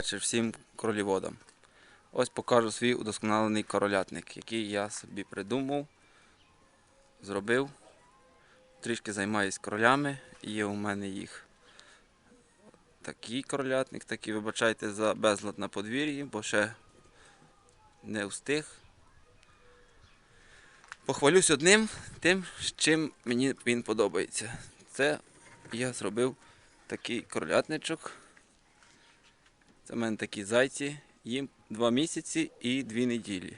Всім короліводам. Ось покажу свій удосконалений королятник, який я собі придумав, зробив. Трішки займаюсь королями. Є у мене їх такий королятник, такий, вибачайте, за безлад на подвір'ї, бо ще не встиг. Похвалюсь одним тим, чим мені він подобається. Це я зробив такий королятничок. Це в мене такі зайці. Їм 2 місяці і 2 неділі.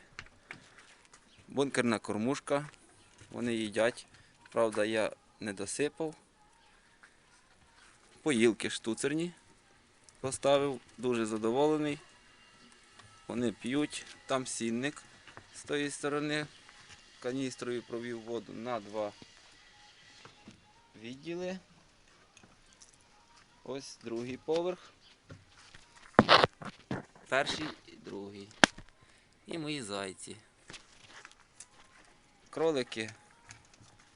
Бункерна кормушка. Вони їдять. Правда, я не досипав. Поїлки штуцерні поставив, дуже задоволений. Вони п'ють, там сінник з тої сторони. Каністрою провів воду на два відділи. Ось другий поверх. Перший і другий. І мої зайці. Кролики,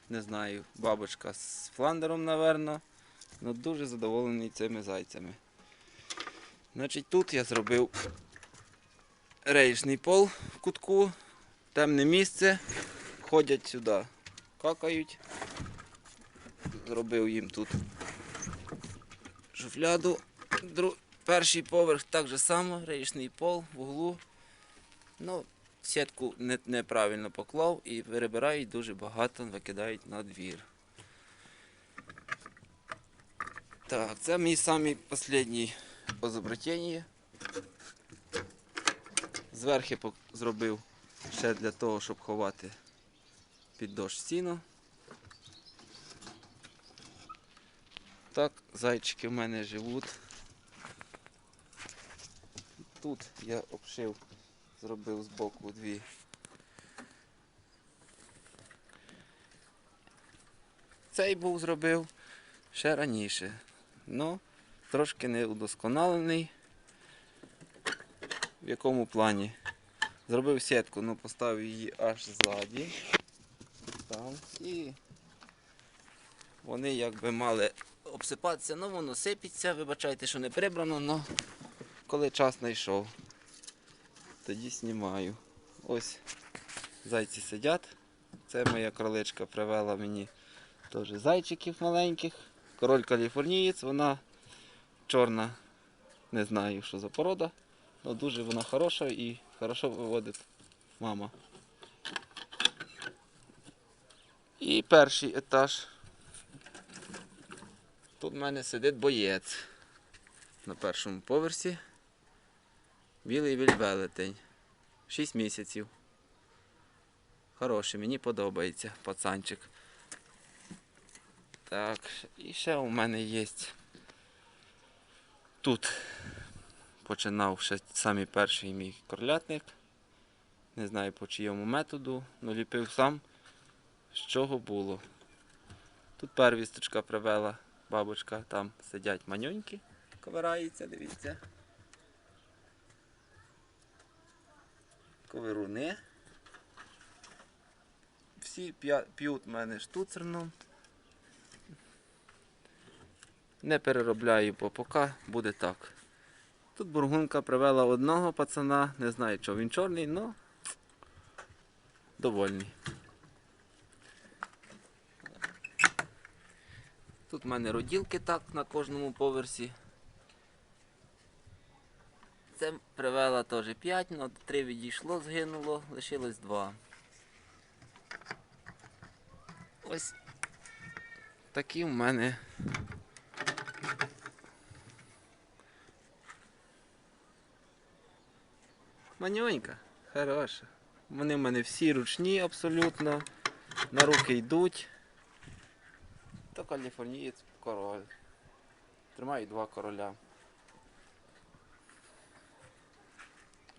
не знаю, бабочка з фландером, напевно. Ну дуже задоволений цими зайцями. Значить, тут я зробив рейшний пол в кутку, темне місце. Ходять сюди, какають. Зробив їм тут шуфляду. Перший поверх так же само, рейшний пол в углу. Ну, сітку неправильно поклав і перебирають дуже багато, викидають на двір. Так, це мій самий останній позобретення. Зверху пок- зробив ще для того, щоб ховати під дощ сіно. Так, зайчики в мене живуть. Тут я обшив, зробив збоку дві. Цей був зробив ще раніше. Ну, трошки не удосконалений. В якому плані? Зробив сітку, ну поставив її аж ззаді. Там. І вони якби мали обсипатися, ну воно сипеться, вибачайте, що не прибрано, але коли час знайшов, тоді знімаю. Ось зайці сидять. Це моя кроличка привела мені теж зайчиків маленьких. Король каліфорнієць, вона чорна, не знаю, що за порода, але дуже вона хороша і хорошо виводить мама. І перший етаж. Тут в мене сидить боєць на першому поверсі. Білий вільвелетень. 6 місяців. Хороший, мені подобається пацанчик. Так, і ще у мене є. Тут починав ще самий перший мій корлятник. Не знаю по чийому методу, але ліпив сам, з чого було. Тут первісточка привела бабочка, там сидять маньоньки, ковираються, дивіться. Ковируни. Всі п'ють в мене штуцерном. Не переробляю, бо поки буде так. Тут бургунка привела одного пацана, не знаю, що він чорний, але довольний. Тут в мене роділки так на кожному поверсі. Це привела теж 5, але 3 відійшло, згинуло, лишилось 2. Ось такі в мене. Манюнька, хороша. Вони в мене всі ручні абсолютно. На руки йдуть. То каліфорнієць король. Тримаю два короля.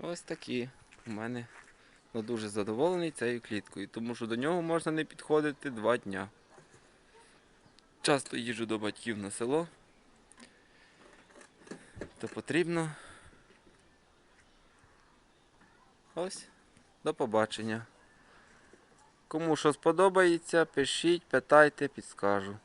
Ось такі у мене ну, дуже задоволений цією кліткою, тому що до нього можна не підходити два дня. Часто їжджу до батьків на село, то потрібно. Ось, до побачення. Кому що сподобається, пишіть, питайте, підскажу.